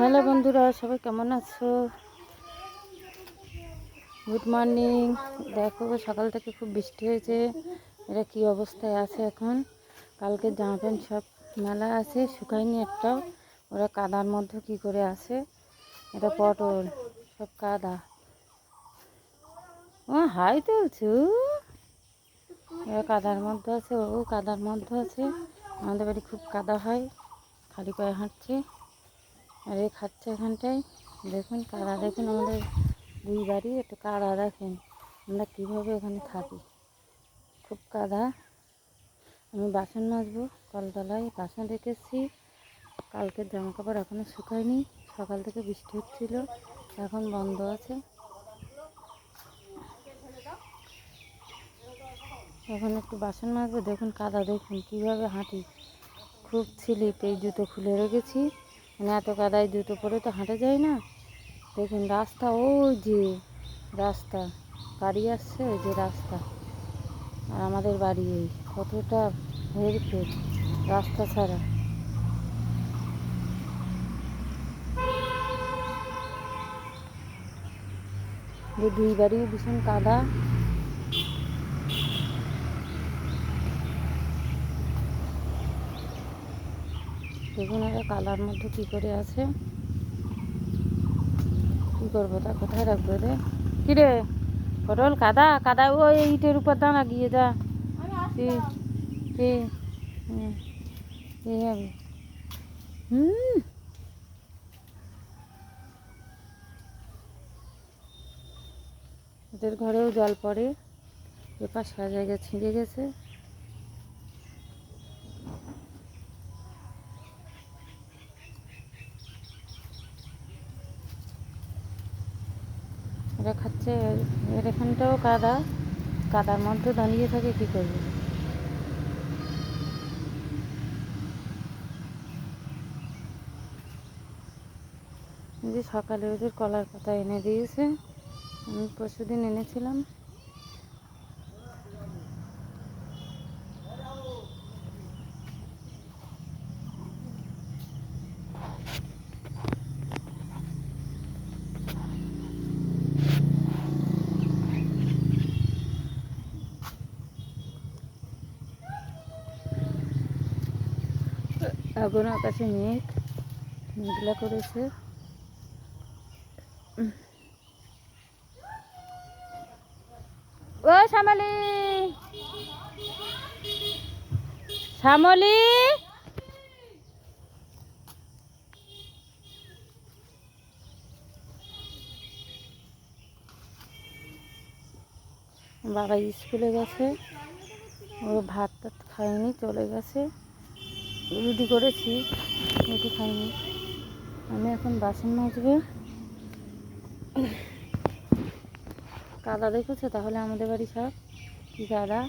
Hello বন্ধুরা, সবাই কেমন আছো? গুড মর্নিং দেখো, সকাল থেকে খুব বৃষ্টি হয়েছে। এটা কি অবস্থায় আছে এখন? কালকে জামা প্যান্ট সব মেলা আছে, শুকায়নি একটাও। ওরা কাদার মধ্যে কি করে আছে? এটা পটল, সব কাদা। ও, হাই তুলছু। এরা কাদার মধ্যে আছে, ও কাদার মধ্যে আছে। আমাদের বাড়ি খুব কাদা হয়, খালি পায়ে হাঁটছে। আর এ খাচ্ছে এখানটায় দেখুন কাদা দেখুন আমাদের দুই বাড়ি একটু কাদা দেখেন, আমরা কীভাবে এখানে থাকি। খুব কাদা। আমি বাসন মাজবো, কলতলায় বাসন রেখেছি। কালকের জামা কাপড় এখনও শুকায়নি, সকাল থেকে বৃষ্টি হচ্ছিল, এখন বন্ধ আছে। এখন একটু বাসন মাজবো, দেখুন কাদা, দেখুন কীভাবে হাঁটি। খুব স্লিপ এই জুতো খুলে রেখেছি। মানে এত কাদায় জুতো পরে তো হাঁটা যায় না। দেখুন রাস্তা, ওই যে রাস্তা, গাড়ি আসছে, ওই যে রাস্তা। আর আমাদের বাড়ি এই, কতটা হেরফের রাস্তা ছাড়া। যে দুই বাড়ি ভীষণ কাদা। দেখুন এরা কালার মধ্যে কি করে আছে? কি করব তা কোথায় রাখব রে? কিরে? পটল কাদা? কাদা ওই ইটের উপর দাঁড়া গিয়ে কি? হুম, ওদের ঘরেও জল পড়ে। এপাশ সারা জায়গা ছিঁড়ে গেছে। এরা খাচ্ছে। এর এখানটাও কাদা। কাদার মধ্যে দাঁড়িয়ে থাকে, কি করবে? যে সকালে ওদের কলার পাতা এনে দিয়েছে। আমি পরশুদিন এনেছিলাম। এখন আকাশে মেঘ, মেঘলা করেছে। ও শ্যামলি! শ্যামলি! বাবা স্কুলে গেছে। ও ভাত টাত খায়নি, চলে গেছে। রুটি করেছি রুটি খাইনি। আমি এখন বাসন মাজবো। কাদা দেখেছ? তাহলে আমাদের বাড়ি সব কি কাদা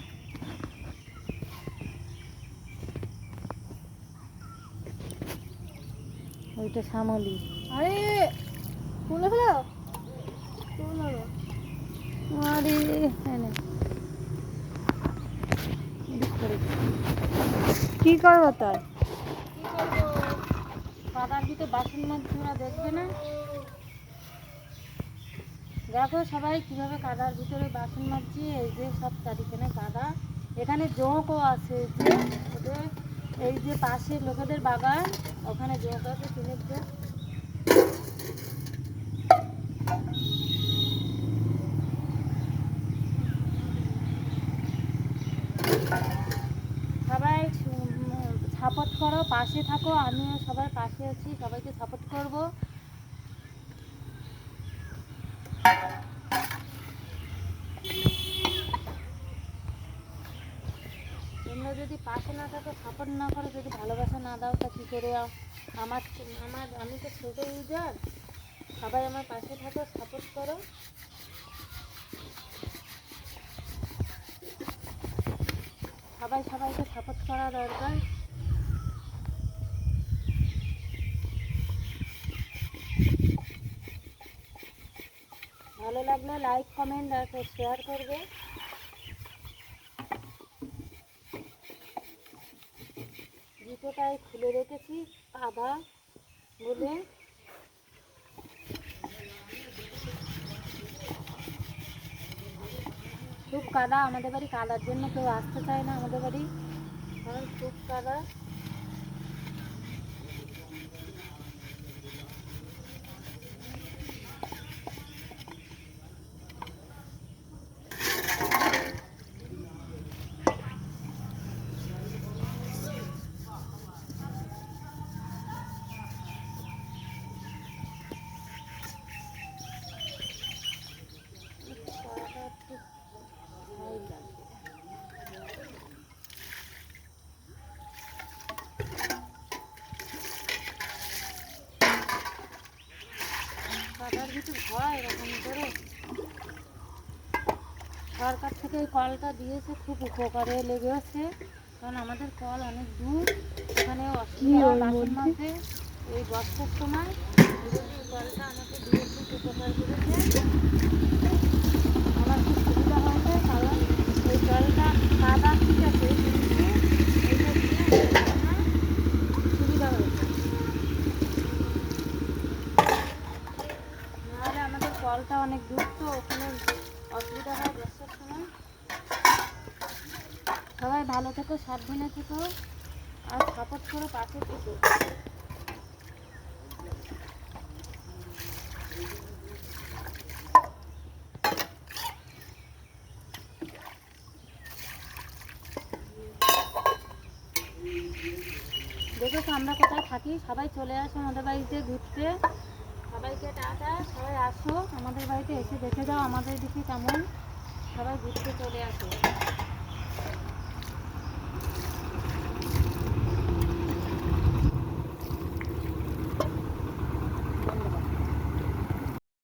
ওইটা শ্যামলি। আরে খুলে ফেলো? আরে এনে করে। কি করব তাই কাদার তো বাসন মাছ ওরা দেখবে না? দেখো সবাই কীভাবে কাদার ভিতরে বাসন মাজছি, এই যে সব চারিখানে কাদা এখানে জোঁকও আছে যে, ওদের, এই যে পাশে লোকেদের বাগান, ওখানে জোঁক আছে তিনের জোঁক সবাই সাপোর্ট করো, পাশে থাকো, আমিও সবার পাশে আছি, সবাইকে সাপোর্ট করব। তোমরা যদি পাশে না থাকো সাপোর্ট না করো, যদি ভালোবাসা না দাও, তা কী করে আমার আমার, আমি তো ছোটো ইউজার সবাই আমার পাশে থাকো সাপোর্ট করো। সবাই সবাইকে সাপোর্ট করা দরকার। লাগলে লাইক কমেন্ট আর শেয়ার করবে। জুতোটায় খুলে রেখেছি, কাদা বলে। খুব কাদা, আমাদের বাড়ি কাদার জন্য কেউ আসতে চায় না আমাদের বাড়ি। কারণ খুব কাদা। ভয় এরকম করে। সরকার থেকে এই কলটা দিয়েছে খুব উপকারে লেগেছে। কারণ আমাদের কল অনেক দূর এখানে অসুবিধা মধ্যে? এই বর্ষার সময়। এই কলটা আমাকে দিয়ে খুব উপকার করেছে। আমার খুব সুবিধা হয়েছে কারণ এই জলটা কাদা ঠিক আছে কিন্তু এইটা দিয়ে আমার সুবিধা হয়েছে নাহলে আমাদের কলটা অনেক দূর তো ওখানে অসুবিধা হয় বর্ষার সময় সবাই ভালো থেকো, সাবধানে থেকো, আর সাপোর্ট করো পাশে থেকো। দেখেছ আমরা কোথায় থাকি? সবাই চলে আসো আমাদের বাড়িতে ঘুরতে। সবাইকে টাটা, সবাই আসো আমাদের বাড়িতে এসে দেখে যাও আমাদের দিকে কেমন। সবাই ঘুরতে চলে আসো।